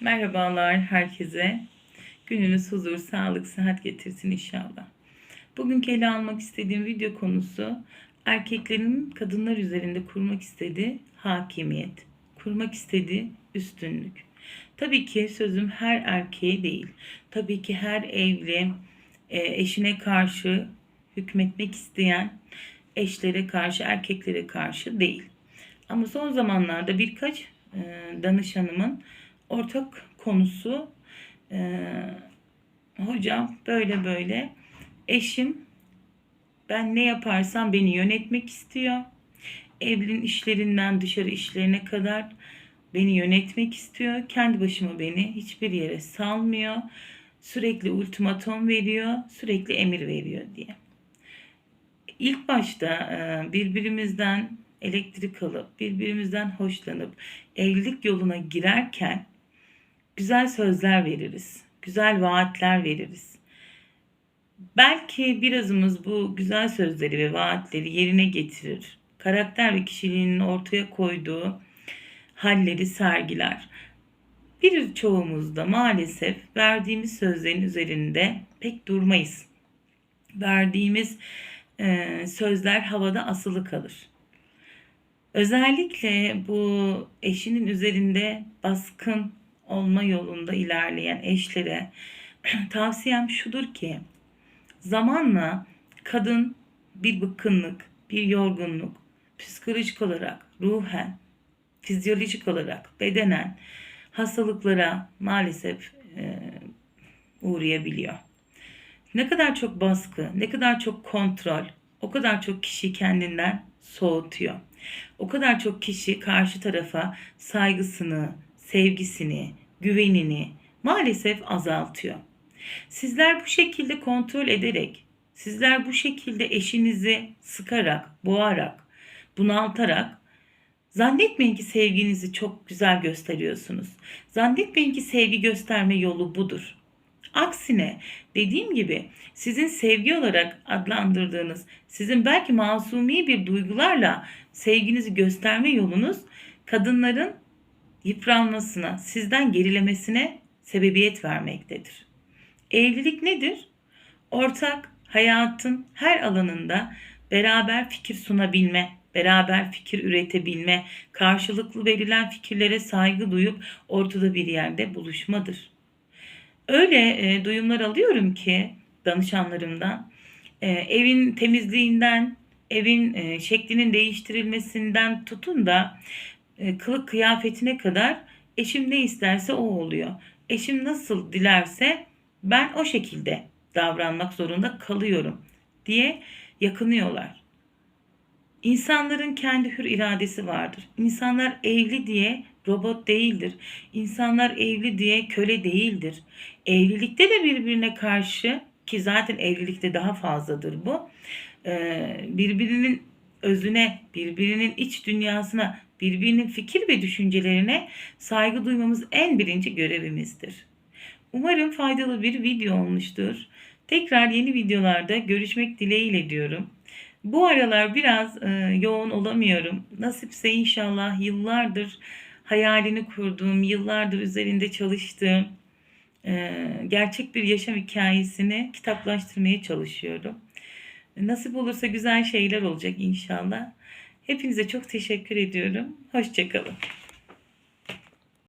Merhabalar herkese. Gününüz huzur, sağlık, sıhhat getirsin inşallah. Bugünkü ele almak istediğim video konusu erkeklerin kadınlar üzerinde kurmak istediği hakimiyet, kurmak istediği üstünlük. Tabii ki sözüm her erkeğe değil. Tabii ki her evli e, eşine karşı hükmetmek isteyen eşlere karşı, erkeklere karşı değil. Ama son zamanlarda birkaç e, danışanımın ortak konusu e, hocam böyle böyle eşim ben ne yaparsam beni yönetmek istiyor. Evliliğin işlerinden dışarı işlerine kadar beni yönetmek istiyor. Kendi başıma beni hiçbir yere salmıyor. Sürekli ultimatom veriyor, sürekli emir veriyor diye. İlk başta e, birbirimizden elektrik alıp birbirimizden hoşlanıp evlilik yoluna girerken güzel sözler veririz. Güzel vaatler veririz. Belki birazımız bu güzel sözleri ve vaatleri yerine getirir. Karakter ve kişiliğinin ortaya koyduğu halleri sergiler. Bir çoğumuz maalesef verdiğimiz sözlerin üzerinde pek durmayız. Verdiğimiz e, sözler havada asılı kalır. Özellikle bu eşinin üzerinde baskın olma yolunda ilerleyen eşlere tavsiyem şudur ki zamanla kadın bir bıkkınlık, bir yorgunluk, psikolojik olarak, ruhen, fizyolojik olarak, bedenen hastalıklara maalesef e, uğrayabiliyor. Ne kadar çok baskı, ne kadar çok kontrol, o kadar çok kişi kendinden soğutuyor. O kadar çok kişi karşı tarafa saygısını, sevgisini, güvenini maalesef azaltıyor. Sizler bu şekilde kontrol ederek, sizler bu şekilde eşinizi sıkarak, boğarak, bunaltarak zannetmeyin ki sevginizi çok güzel gösteriyorsunuz. Zannetmeyin ki sevgi gösterme yolu budur. Aksine dediğim gibi sizin sevgi olarak adlandırdığınız, sizin belki masumi bir duygularla sevginizi gösterme yolunuz kadınların yıpranmasına, sizden gerilemesine sebebiyet vermektedir. Evlilik nedir? Ortak hayatın her alanında beraber fikir sunabilme, beraber fikir üretebilme, karşılıklı verilen fikirlere saygı duyup ortada bir yerde buluşmadır. Öyle e, duyumlar alıyorum ki danışanlarımdan e, evin temizliğinden, evin e, şeklinin değiştirilmesinden tutun da kılık kıyafetine kadar eşim ne isterse o oluyor. Eşim nasıl dilerse ben o şekilde davranmak zorunda kalıyorum diye yakınıyorlar. İnsanların kendi hür iradesi vardır. İnsanlar evli diye robot değildir. İnsanlar evli diye köle değildir. Evlilikte de birbirine karşı ki zaten evlilikte daha fazladır bu. Birbirinin özüne, birbirinin iç dünyasına, birbirinin fikir ve düşüncelerine saygı duymamız en birinci görevimizdir. Umarım faydalı bir video olmuştur. Tekrar yeni videolarda görüşmek dileğiyle diyorum. Bu aralar biraz e, yoğun olamıyorum. Nasipse inşallah yıllardır hayalini kurduğum, yıllardır üzerinde çalıştığım e, gerçek bir yaşam hikayesini kitaplaştırmaya çalışıyorum. Nasip olursa güzel şeyler olacak inşallah. Hepinize çok teşekkür ediyorum. Hoşçakalın.